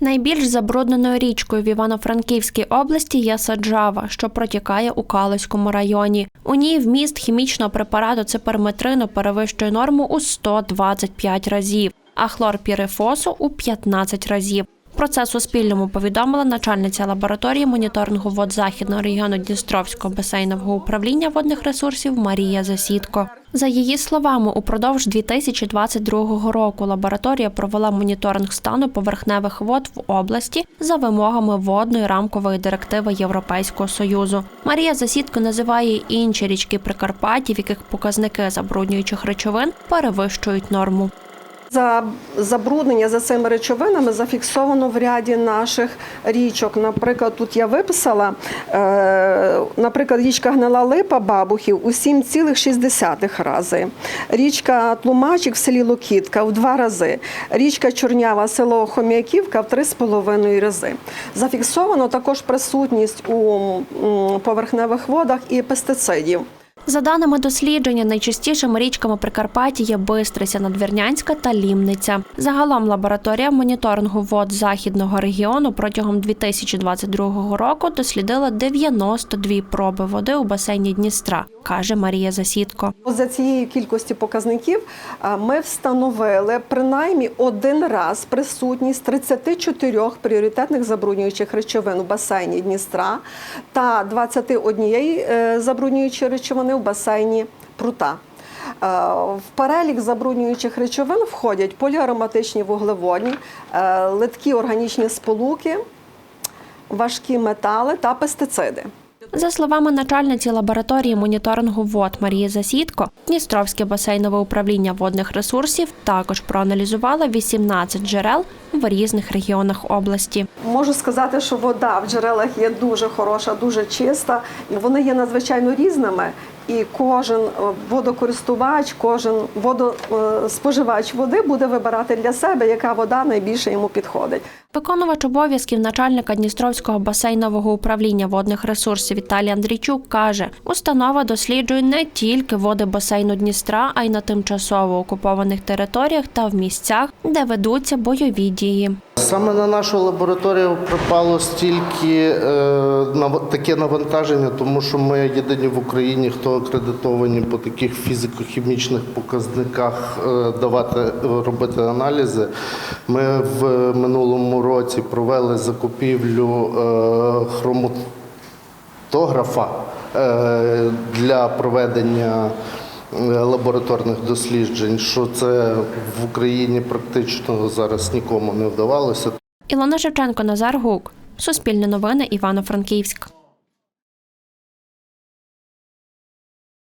Найбільш забрудненою річкою в Івано-Франківській області є Саджава, що протікає у Калицькому районі. У ній вміст хімічного препарату циперметрину перевищує норму у 125 разів, а хлорпірифосу у 15 разів. Про це Суспільному повідомила начальниця лабораторії моніторингу вод західного регіону Дністровського басейнового управління водних ресурсів Марія Засідко. За її словами, упродовж 2022 року лабораторія провела моніторинг стану поверхневих вод в області за вимогами водної рамкової директиви Європейського союзу. Марія Засідко називає інші річки Прикарпаття, в яких показники забруднюючих речовин перевищують норму. За забруднення за цими речовинами зафіксовано в ряді наших річок. Наприклад, тут я виписала, е, наприклад, річка Гнила Липа Бабухів у 7,6 рази. Річка Тлумачик в селі Локітка в 2 рази. Річка Чорнява, село Хом'яківка в 3,5 рази. Зафіксовано також присутність у поверхневих водах і пестицидів. За даними дослідження, найчастішими річками Прикарпаття є Бистриця, Надвірнянська та Лімниця. Загалом лабораторія моніторингу вод західного регіону протягом 2022 року дослідила 92 проби води у басейні Дністра, каже Марія Засідко. За цією кількості показників ми встановили принаймні один раз присутність 34 пріоритетних забруднюючих речовин у басейні Дністра та 21 е, забруднюючої речовини в басейні Прута. В перелік забруднюючих речовин входять поліароматичні вуглеводні, е, литкі органічні сполуки, важкі метали та пестициди. За словами начальниці лабораторії моніторингу вод Марії Засідко, Дністровське басейнове управління водних ресурсів також проаналізувало 18 джерел в різних регіонах області. Можу сказати, що вода в джерелах є дуже хороша, дуже чиста. і Вони є надзвичайно різними. І кожен е, водокористувач, кожен водоспоживач води буде вибирати для себе, яка вода найбільше йому підходить. Виконувач обов'язків начальника Дністровського басейнового управління водних ресурсів Віталій Андрійчук каже, установа досліджує не тільки води басейну Дністра, а й на тимчасово окупованих територіях та в місцях, де ведуться бойові дії. Саме на нашу лабораторію припало стільки е, нав- таке навантаження, тому що ми єдині в Україні, хто акредитовані по таких фізико-хімічних показниках е, давати е, робити аналізи. Ми в минулому році провели закупівлю хроматографа для проведення лабораторних досліджень, що це в Україні практично зараз нікому не вдавалося. Ілона Шевченко, Назар Гук. Суспільне новини Івано-Франківськ.